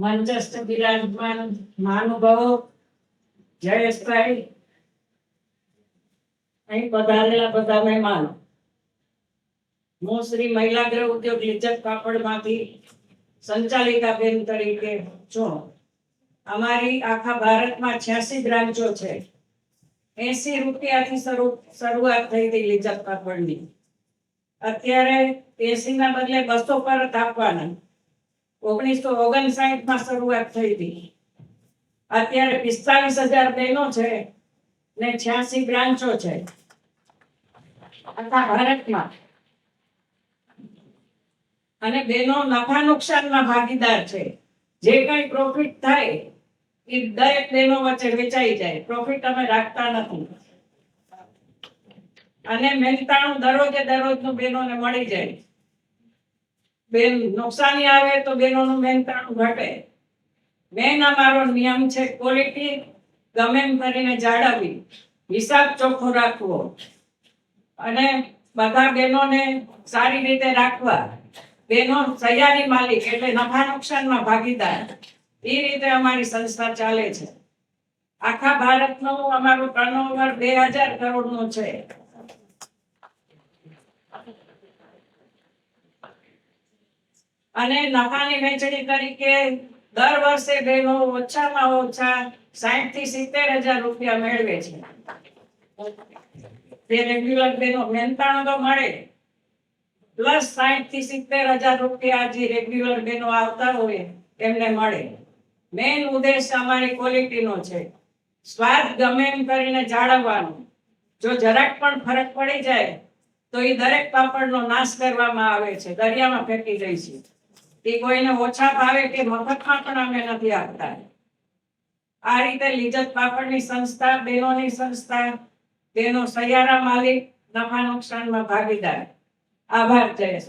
મંચસ્થ બિરાજમાન મહાનુભાવો, જયેશભાઈ, અહીં પધારેલા બધા મહેમાનો. હું શ્રી મહિલા ગૃહ ઉદ્યોગ લિજ્જત કાપડમાંથી સંચાલિકા બેન તરીકે છું. અમારી આખા ભારતમાં છ્યાસી બ્રાન્ચો છે. એસી રૂપિયાથી શરૂ, શરૂઆત થઈ હતી લિજ્જત કાપડની. અત્યારે એસી ના બદલે બસો પર આપવાના. ઓગણીસો ઓગણસાઠમાં શરૂઆત થઈ હતી. અત્યારે પિસ્તાલીસ હજાર બહેનો છે ને છ્યાસી બ્રાન્ચો છે. આખા ભારતમાં. અને બેનો નફા નુકસાનના ભાગીદાર છે. જે કઈ પ્રોફિટ થાય, એ દરેક બહેનો વચ્ચે વેચાઈ જાય. પ્રોફિટ અમે રાખતા નથી. અને મહેનતાણું દરરોજે દરરોજનું બહેનોને મળી જાય. બેન નુકસાની આવે તો બેનોનું મહેનતાણું ઘટે. મેન અમારો નિયમ છે ક્વોલિટી ગમે એમ કરીને જાળવવી. હિસાબ ચોખ્ખો રાખવો. અને બધા બહેનોને સારી રીતે રાખવા. બહેનો સહિયારી માલિક એટલે નફા નુકસાનમાં ભાગીદાર. એ રીતે અમારી સંસ્થા ચાલે છે. આખા ભારતનું અમારું ટર્નઓવર બે હજાર કરોડનું છે. અને નફાની વહેંચણી તરીકે દર વર્ષે બહેનો ઓછામાં ઓછા સાહીઠથી સિત્તેર હજાર રૂપિયા મેળવે છે. તે રેગ્યુલર બહેનો મહેનતાણું તો મળે. પ્લસ સાઠથી સિત્તેર હજાર રૂપિયા જે રેગ્યુલર બહેનો આવતા હોય એમને મળે. મેઇન ઉદ્દેશ અમારી ક્વોલિટીનો છે. સ્વાદ ગમે એમ કરીને જાળવવાનો. જો જરાક પણ ફરક પડી જાય, તો એ દરેક પાપડનો નાશ કરવામાં આવે છે. દરિયામાં ફેંકી દઈ છે. એ કોઈને ઓછા ભાવે કે મફતમાં પણ અમે નથી આપતા. આ રીતે લીજત પાપડની સંસ્થા બહેનોની સંસ્થા તેનો સૈયારા માલિક, નફા નુકસાનમાં ભાગીદાર. આભાર જયેશ